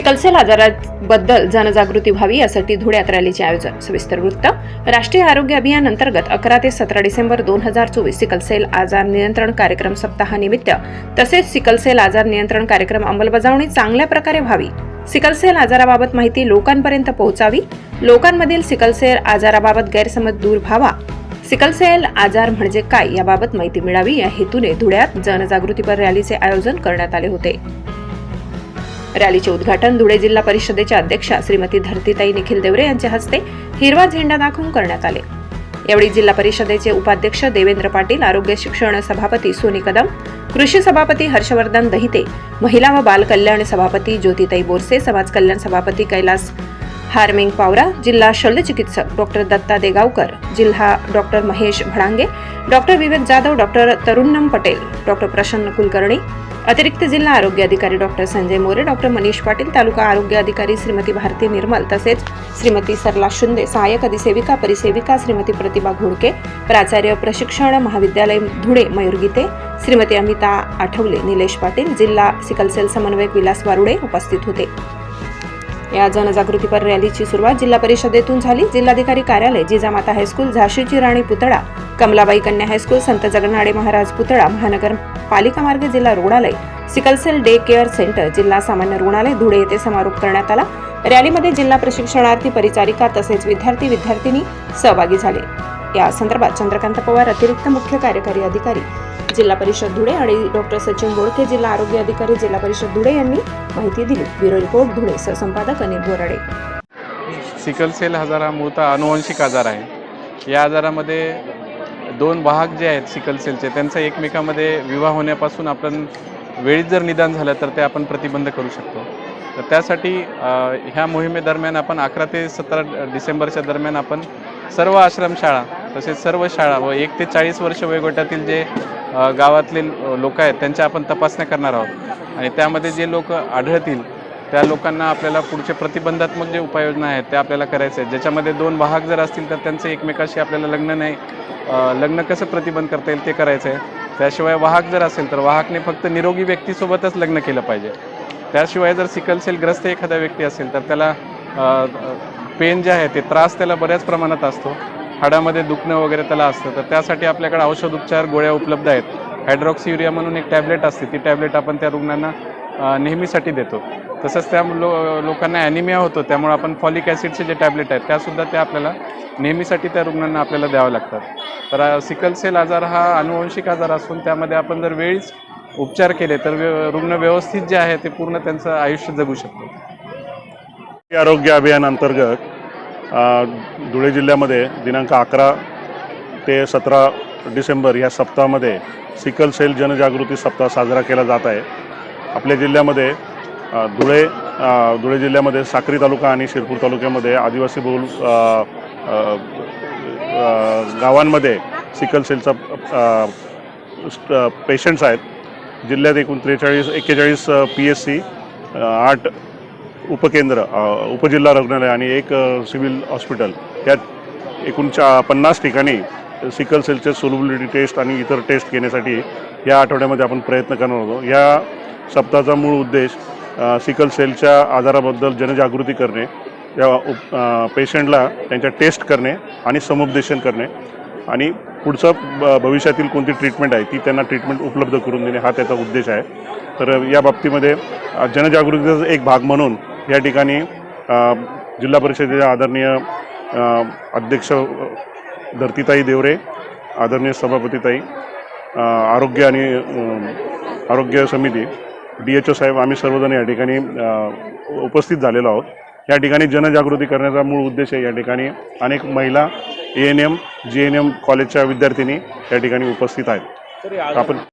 Sickle cell आजाराबद्दल जनजागृती व्हावी यासाठी धुळ्यात रॅलीचे आयोजन. सविस्तर वृत्त. राष्ट्रीय आरोग्य अभियान अंतर्गत अकरा ते सतरा डिसेंबर दोन हजार चोवीस सिकलसेल आजार नियंत्रण कार्यक्रम सप्ताहानिमित्त. तसेच सिकलसेल आजार नियंत्रण कार्यक्रम अंमलबजावणी चांगल्या प्रकारे व्हावी. सिकलसेल आजाराबाबत माहिती लोकांपर्यंत पोहोचावी. लोकांमधील सिकलसेल आजाराबाबत गैरसमज दूर व्हावा. सिकलसेल आजार म्हणजे काय याबाबत माहिती मिळावी. या हेतूने धुळ्यात जनजागृतीपर रॅलीचे आयोजन करण्यात आले होते. रॅलीचे उद्घाटन धुळे जिल्हा परिषदेच्या अध्यक्षा श्रीमती धरतीताई निखिल देवरे यांच्या हस्ते हिरवा झेंडा दाखवून करण्यात आले. यावेळी जिल्हा परिषदेचे उपाध्यक्ष देवेंद्र पाटील आरोग्य शिक्षण सभापती सोनी कदम कृषी सभापती हर्षवर्धन दहिते महिला व बाल कल्याण सभापती ज्योतिताई बोरसे समाज कल्याण सभापती कैलास हार्मिंग पावरा जिल्हा शल्यचिकित्सक डॉक्टर दत्ता देगावकर जिल्हा doctor Mahesh Bhadange doctor Vivek Jadhav doctor Tarunam Patel doctor Prasanna Kulkarni अतिरिक्त जिल्हा आरोग्य अधिकारी डॉक्टर संजय मोरे डॉक्टर मनीष पाटील तालुका आरोग्य अधिकारी श्रीमती भारती निर्मल तसेच श्रीमती सरला शिंदे सहाय्यक अधिसेविका परिसेविका श्रीमती प्रतिभा घोडके प्राचार्य प्रशिक्षण महाविद्यालय धुळे मयूर गीते श्रीमती अमिता आठवले निलेश पाटील जिल्हा सिकलसेल समन्वयक विलास वारुडे उपस्थित होते. या जनजागृतीपर रॅलीची सुरुवात जिल्हा परिषदेतून झाली. जिल्हाधिकारी कार्यालय जिजामाता हायस्कूल झाशीची राणी पुतळा कमलाबाई कन्या हायस्कूल संत जगनाडे महाराज पुतळा महानगर पालिका मार्ग जिल्हा रुग्णालय सिकलसेल डे केअर सेंटर जिल्हा सामान्य रुग्णालय धुळे येथे समारोप करण्यात आला. रॅलीमध्ये जिल्हा प्रशिक्षणार्थी परिचारिका तसेच विद्यार्थी विद्यार्थिनी सहभागी झाले. या संदर्भात चंद्रकांत पवार अतिरिक्त मुख्य कार्यकारी अधिकारी जिल्हा परिषद धुळे आणि डॉक्टर सचिन बोडके जिल्हा आरोग्य अधिकारी जिल्हा परिषद धुळे यांनी माहिती दिली. Bureau report Dhule. सहसंपादक Anil Borade. Sickle cell आजार हा मूळतः अनुवंशिक आजार आहे. या आजारामध्ये दोन वाहक जे आहेत सिकल सेलचे त्यांचा एकमेकामध्ये विवाह होण्यापासून आपण वेळीत जर निदान झालं तर ते आपण प्रतिबंध करू शकतो. तर त्यासाठी ह्या मोहिमेदरम्यान आपण अकरा ते सतरा डिसेंबरच्या दरम्यान आपण सर्व आश्रमशाळा तसेच सर्व शाळा व एक ते चाळीस वर्ष वयोगटातील जे गावातले लोक आहेत त्यांच्या आपण तपासण्या करणार आहोत. आणि त्यामध्ये जे लोक आढळतील त्या लोकांना आपल्याला पुढचे प्रतिबंधात्मक जे उपाययोजना आहेत त्या आपल्याला करायच्या आहेत. ज्याच्यामध्ये दोन वाहक जर असतील तर त्यांचं एकमेकाशी आपल्याला लग्न नाही लग्न कसं प्रतिबंध करता येईल ते करायचं आहे त्याशिवाय वाहक जर असेल तर वाहकने फक्त निरोगी व्यक्तीसोबतच लग्न केलं पाहिजे. त्याशिवाय जर सिकलसेल ग्रस्त एखादा व्यक्ती असेल तर त्याला पेन जे आहे ते त्रास त्याला बऱ्याच प्रमाणात असतो. हाडामध्ये दुखणं वगैरे त्याला असतं. तर त्यासाठी आपल्याकडे औषध उपचार गोळ्या उपलब्ध आहेत. हायड्रॉक्सी युरिया म्हणून एक टॅबलेट असते. ती टॅबलेट आपण त्या रुग्णांना नेहमीसाठी देतो. तसंच त्या लो लोकांना ॲनिमिया होतो. त्यामुळे आपण फॉलिक ॲसिडचे जे टॅबलेट आहेत त्यासुद्धा त्या आपल्याला नेहमीसाठी त्या रुग्णांना आपल्याला द्यावं लागतात. तर सिकल सेल आजार हा अनुवंशिक आजार असून त्यामध्ये आपण जर वेळीच उपचार केले तर रुग्ण व्यवस्थित जे आहे ते पूर्ण त्यांचं आयुष्य जगू शकतो. आरोग्य अभियान अंतर्गत धुळे जिल्ह्यामध्ये दिनांक अकरा ते सतरा डिसेंबर या सप्ताहामध्ये सिकल सेल जनजागृती सप्ताह साजरा केला जात आहे. आपल्या जिल्ह्यामध्ये धुळे धुळे जिल्ह्यामध्ये साक्री तालुका आणि शिरपूर तालुक्यामध्ये आदिवासी बहुल गावांमध्ये सिकल सेलचा पेशंट्स आहेत. जिल्ह्यात एकूण त्रेचाळीस एक्केचाळीस पी एस सी आठ उपकेंद्र उपजिल्हा रुग्णालय आणि एक सिव्हिल हॉस्पिटल. यात एकूण चा पन्नास ठिकाणी सिकल सेलचे सोलबिलिटी टेस्ट आणि इतर टेस्ट घेण्यासाठी या आठवड्यामध्ये आपण प्रयत्न करणार होतो. या सप्ताहाचा मूळ उद्देश सिकल सेलच्या आजाराबद्दल जनजागृती करणे या उप पेशंटला त्यांच्या टेस्ट करणे आणि समुपदेशन करणे आणि पुढचं ब भविष्यातील कोणती ट्रीटमेंट आहे ती त्यांना ट्रीटमेंट उपलब्ध करून देणे हा त्याचा उद्देश आहे. तर या बाबतीमध्ये जनजागृतीचा एक भाग म्हणून या ठिकाणी जिल्हा परिषदेचे आदरणीय अध्यक्ष धरतीताई देवरे आदरणीय सभापतीताई आरोग्य आणि आरोग्य समिती डी एच ओ साहेब आम्ही सर्वजण या ठिकाणी उपस्थित झालेलो आहोत. या ठिकाणी जनजागृती करण्याचा मूळ उद्देश आहे या ठिकाणी अनेक महिला A N M G N M कॉलेजच्या विद्यार्थिनी या ठिकाणी उपस्थित आहेत. आपण